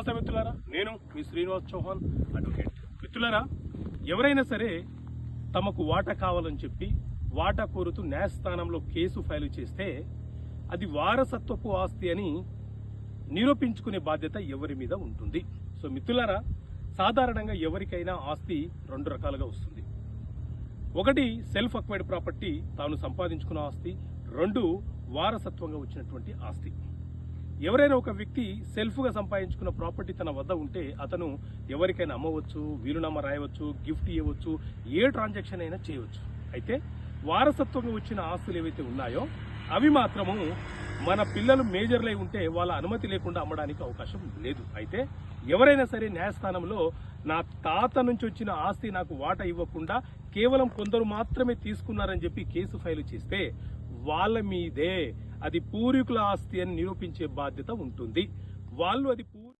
నమస్తే మిత్రులారా. నేను మీ శ్రీనివాస్ చౌహాన్ అడ్వకేట్ మిత్రులారా ఎవరైనా సరే తమకు వాటా కావాలని చెప్పి వాటా కోరుతూ న్యాయస్థానంలో కేసు ఫైల్ చేస్తే అది వారసత్వపు ఆస్తి అని నిరూపించుకునే బాధ్యత ఎవరి మీద ఉంటుంది? సో మిత్రులారా సాధారణంగా ఎవరికైనా ఆస్తి రెండు రకాలుగా వస్తుంది. ఒకటి సెల్ఫ్ అక్వైర్డ్ ప్రాపర్టీ తాను సంపాదించుకున్న ఆస్తి. రెండు వారసత్వంగా వచ్చినటువంటి ఆస్తి. ఎవరైనా ఒక వ్యక్తి సెల్ఫ్గా సంపాదించుకున్న ప్రాపర్టీ తన వద్ద ఉంటే అతను ఎవరికైనా అమ్మవచ్చు వీలునామా రాయవచ్చు గిఫ్ట్ ఇవ్వచ్చు ఏ ట్రాన్సాక్షన్ అయినా చేయవచ్చు. అయితే వారసత్వంగా వచ్చిన ఆస్తులు ఏవైతే ఉన్నాయో అవి మాత్రము మన పిల్లలు మేజర్లై ఉంటే వాళ్ళ అనుమతి లేకుండా అమ్మడానికి అవకాశం లేదు. అయితే ఎవరైనా సరే న్యాయస్థానంలో నా తాత నుంచి వచ్చిన ఆస్తి నాకు వాటా ఇవ్వకుండా కేవలం కొందరు మాత్రమే తీసుకున్నారని చెప్పి కేసు ఫైల్ చేస్తే వాళ్ళ మీదే అది పూర్వీకుల ఆస్తి అని నిరూపించే బాధ్యత ఉంటుంది. వాళ్ళు అది పూ-